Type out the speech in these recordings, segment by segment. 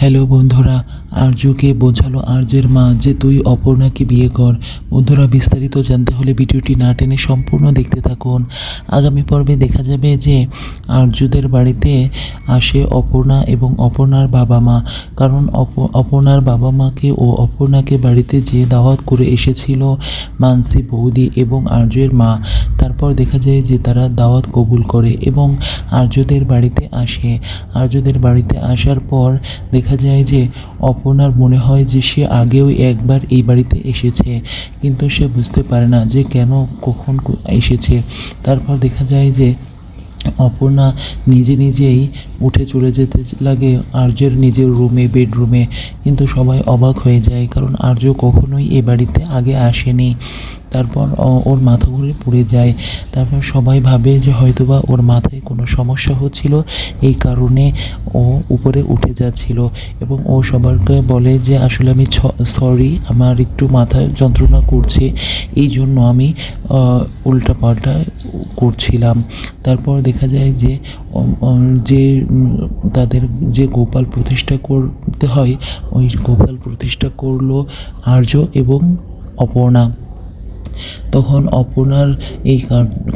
Hello বন্ধুরা আর্যকে বোঝালো আর্যের মা যে তুই অপর্ণাকে বিয়ে কর। বন্ধুরা, বিস্তারিত জানতে হলে ভিডিওটি না টেনে সম্পূর্ণ দেখতে থাকুন। আগামী পর্বে দেখা যাবে যে আর্যদের বাড়িতে আসে অপর্ণা এবং অপর্ণার বাবা মা। কারণ অপ- অপর্ণার বাবা মাকে ও অপর্ণাকে বাড়িতে যে দাওয়াত করে এসেছিল মানসি বৌদি এবং আর্যের মা। তারপর দেখা যায় যে তারা দাওয়াত কবুল করে এবং আর্যদের বাড়িতে আসে। আর্যদের বাড়িতে আসার পর দেখা যায় যে অপর্ণার মনে হয় যে সে আগেও একবার এই বাড়িতে এসেছে, কিন্তু সে বুঝতে পারে না যে কেন, কখন এসেছে। তারপর দেখা যায় যে অপর্ণা নিজে নিজেই উঠে চলে যেতে লাগে আর্যের নিজের রুমে, বেডরুমে। কিন্তু সবাই অবাক হয়ে যায়, কারণ আর্য কখনোই এ বাড়িতে আগে আসেনি। তারপর ওর মাথা ঘুরে পড়ে যায়। তারপর সবাই ভাবে যে হয়তোবা ওর মাথায় কোনো সমস্যা হচ্ছিল, এই কারণে ও উপরে উঠে যাচ্ছিল এবং ও সবারকে বলে যে, আসলে আমি সরি আমার একটু মাথায় যন্ত্রণা করছে, এই জন্য আমি উল্টাপাল্টা করছিলাম। তারপর দেখা যায় যে যে তাদের যে গোপাল প্রতিষ্ঠা করতে হয়, ওই গোপাল প্রতিষ্ঠা করল আর্য এবং অপর্ণা। তখন অপর্ণার এই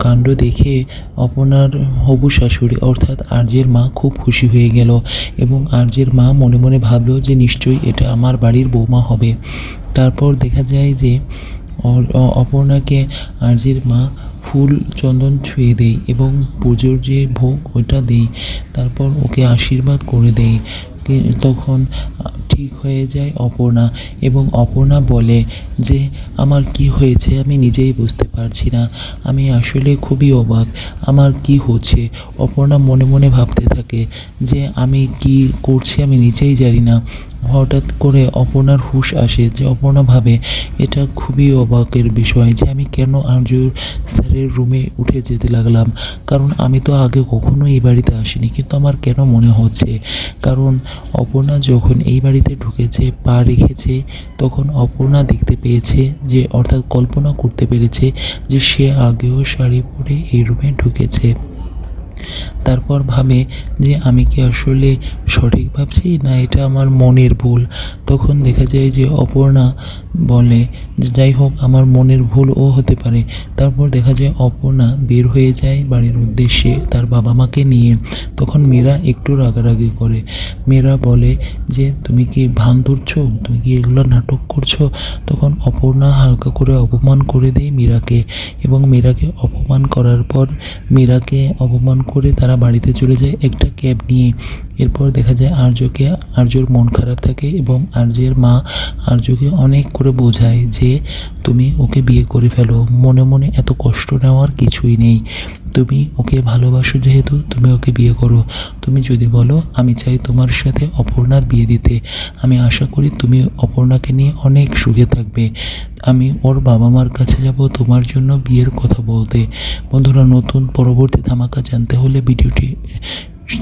কাণ্ড দেখে অপনার হবু শাশুড়ি অর্থাৎ আর্যের মা খুব খুশি হয়ে গেল এবং আর্যের মা মনে মনে ভাবলো যে নিশ্চয়ই এটা আমার বাড়ির বৌমা হবে। তারপর দেখা যায় যে অপর্ণাকে আর্যের মা ফুল চন্দন ছুঁয়ে দেয় এবং পুজোর যে ভোগ ওইটা দেই তারপর ওকে আশীর্বাদ করে দেয়। তখন ঠিক হয়ে যায় অপর্ণা। এবং অপর্ণা বলে যে, আমার কি হয়েছে আমি নিজেই বুঝতে পারছি না। আমি আসলে খুবই অবাক। আমার কি হচ্ছে? অপর্ণা মনে মনে ভাবতে থাকে যে, আমি কি করছি আমি নিজেই জানি না। হঠাৎ করে অপর্ণার হুঁশ আসে যে অপর্ণা ভাবে, এটা খুবই অবাকের বিষয় যে আমি কেন আর্য স্যারের রুমে উঠে যেতে লাগলাম। কারণ আমি তো আগে কখনো এই বাড়িতে আসিনি, কিন্তু আমার কেন মনে হচ্ছে? কারণ অপর্ণা যখন এই বাড়িতে ঢুকেছে, পা রেখেছে, তখন অপর্ণা দেখতে পেয়েছে যে, অর্থাৎ কল্পনা করতে পেরেছে যে সে আগেও শাড়ি পরে এই রুমে ঢুকেছে। তারপর ভাবে যে আমি কি আসলে সঠিক ভাবছি না এটা আমার মনের ভুল? তখন দেখা যায় যে অপর্ণা বলে, যাই হোক, আমার মনের ভুলও হতে পারে। তারপর দেখা যায় অপর্ণা বের হয়ে যায় বাড়ির উদ্দেশ্যে তার বাবা মাকে নিয়ে। তখন মীরা একটু রাগারাগি করে। মীরা বলে যে, তুমি কি ভান ধরছো? তুমি কি এগুলো নাটক করছ? তখন অপর্ণা হালকা করে অপমান করে দেয় মীরাকে এবং মীরাকে অপমান করার পর মীরাকে অপমান করে তারা বাড়িতে চলে যায় একটা ক্যাব নিয়ে। এরপর দেখা যায় আর্যকে, আর্যর মন খারাপ থাকে এবং আর্যের মা আর্যকে অনেক করে বোঝায় যে তুমি ওকে বিয়ে করে ফেলো। মনে মনে এত কষ্ট নেওয়ার কিছুই নেই। তুমি ওকে ভালোবাসো যেহেতু, তুমি ওকে বিয়ে করো। তুমি যদি বলো, আমি চাই তোমার সাথে অপর্ণার বিয়ে দিতে। আমি আশা করি তুমি অপর্ণাকে নিয়ে অনেক সুখে থাকবে। আমি ওর বাবা মার কাছে যাব তোমার জন্য বিয়ের কথা বলতে। বন্ধুরা, নতুন পরবর্তী ধামাকা জানতে হলে ভিডিওটি,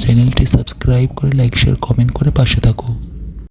চ্যানেলটি সাবস্ক্রাইব করে, লাইক, শেয়ার, কমেন্ট করে পাশে থাকো।